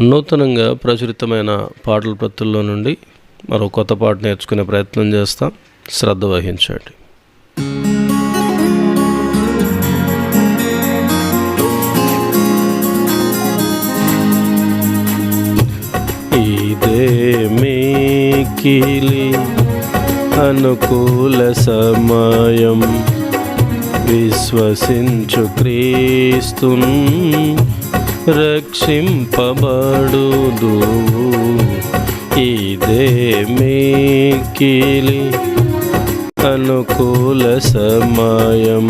నూతనంగా ప్రచురితమైన పాటల ప్రతుల్లో నుండి మరో కొత్త పాట నేర్చుకునే ప్రయత్నం చేస్తాం. శ్రద్ధ వహించండి. ఇదే మేకిలి అనుకూల సమయం. విశ్వసించు క్రీస్తున్ రక్షింపబడుదు. ఇదే మేకిలి అనుకూల సమయం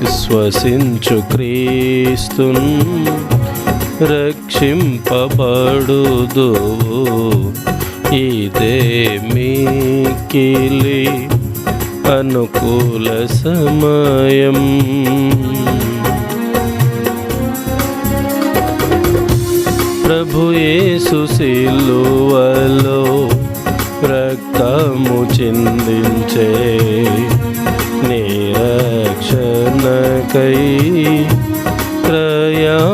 విశ్వసించు క్రీస్తున్. రక్షింపబడుదు. ఇదే మీకిలి అనుకూల సమయం ప్రభు యేసు సిలువలో రక్తము చిందించే నిరక్షణకై క్రయమునిచే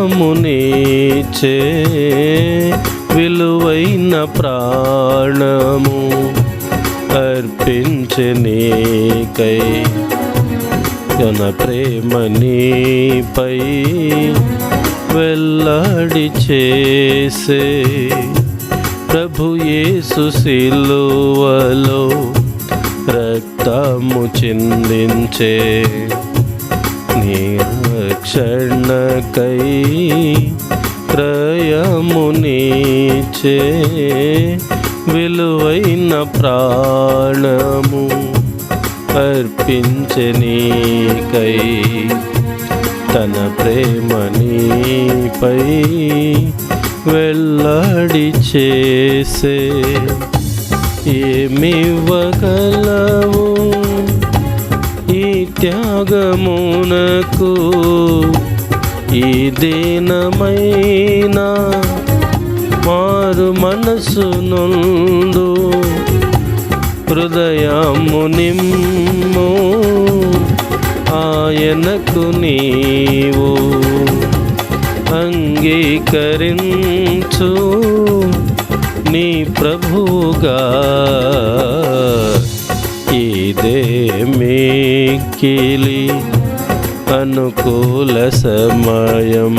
విలువైన ప్రాణము అర్పించనీకై తన ప్రేమ నీపై వెల్లడి చేసే ప్రభు యేసు సిలువలో రక్తము చిందించే నిరక్షణకై క్రయమునిచే విలువైన ప్రాణము అర్పించనీకై తన ప్రేమ నీపై వెల్లడి చేసే. ఏమివ్వగలవు ఈ త్యాగమునకు? ఈ దీనమైన మారు మనసు నుండు హృదయము నిమ్ము ఆయనకు నీవు అంగీకరించు నీ ప్రభుగా ఇదే మీకిలి అనుకూల సమయం.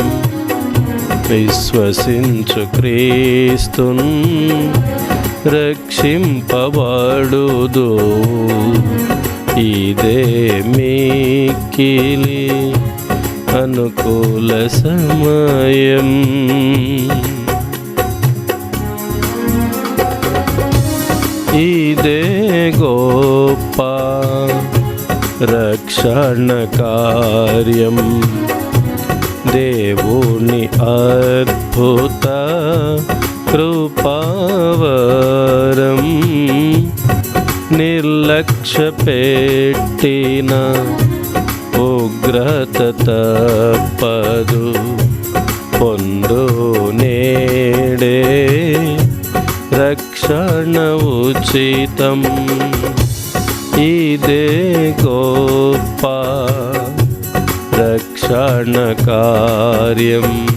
విశ్వసించు క్రీస్తున్ రక్షింపబడుదు. ఇదే మీకిలి అనుకూల సమయం. ఇదే గోప రక్షణ కార్యం. దేవుని అద్భుత కృపావరం. నిర్లక్ష్య పెట్టిన ఉగ్రత తప్పదు పొందు నేడే. రక్షణ ఉచితం. ఇదే గోప రక్షణ కార్యం.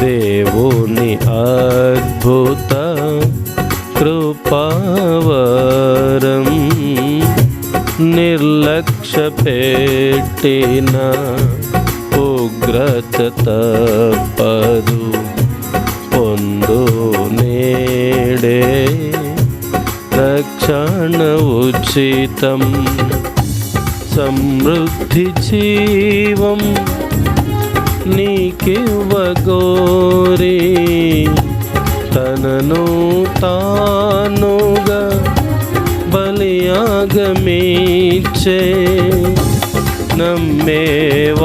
దేవుని అద్భుత కృపావరం. నిర్లక్ష్య పెట్టిన ఉగ్రత తప్పదు పొందు నేడే. రక్షణ ఉచితం సమృద్ధి జీవం నీకివ్వగోరి. తనను తానుగా బలియాగమీచే నమ్మేవాడు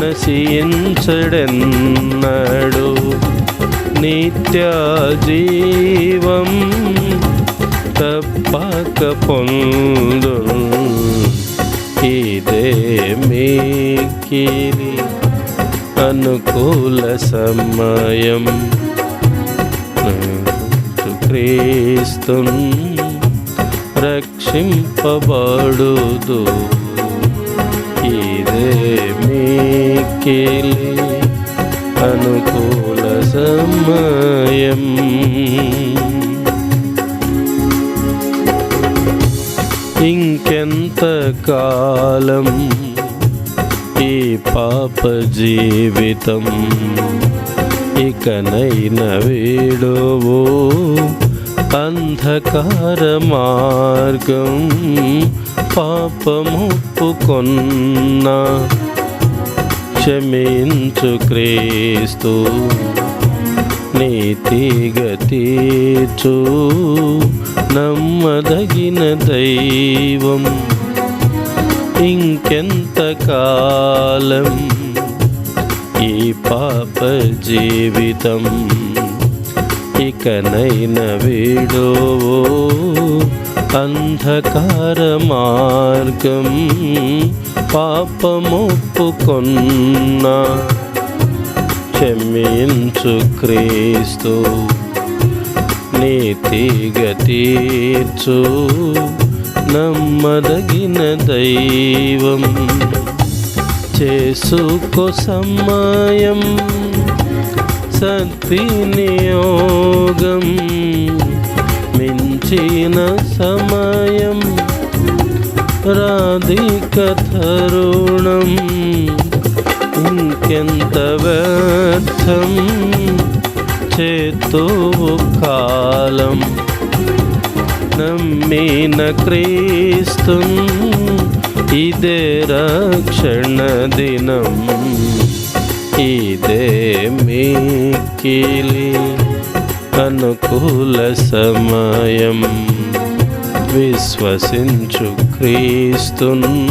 నశించడెన్నడు నిత్య జీవం తప్పక పొందు ఇదే మీకిలి అనుకూల సమయం క్రీస్తు రక్షింపబడుదు. ఇదే ఇదే అనుకూల సమయం. ఇంకెంత కాలం ఈ పాప జీవితం ఇకనైన వీడోవో. అంధకార మార్గం పాపముప్పుకొన్నా క్షమించు క్రీస్తు. నీతి గతీచు నమ్మదగిన దైవం. ఇంకెంత కాలం ఈ పాప జీవితం ఇకనైన వీడో అంధకార మార్గం పాపమొప్పుకొన్నా క్షమించు క్రీస్తు నీతిగా తీర్చు నమ్మదగిన దైవం. చేసుకో సమయం సద్వినియోగం మించిన సమయం రాధిక తరుణం ఇంకెంత వ్యర్థం చేతో కాలం నమ్మిన క్రీస్తు ఇదే రక్షణ దినం ఇదే మీకిలి అనుకూల సమయం. విశ్వసించు క్రీస్తున్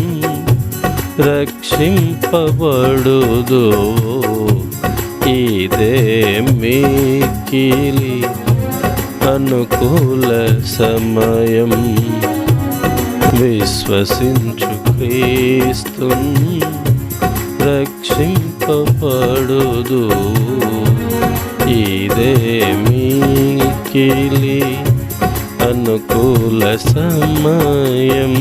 రక్షింపబడుదు. ఇదే మీకిలి అనుకూల సమయం. విశ్వసించు క్రీస్తు రక్షింపబడుదు. ఇదే మీకిలి అనుకూల సమయం.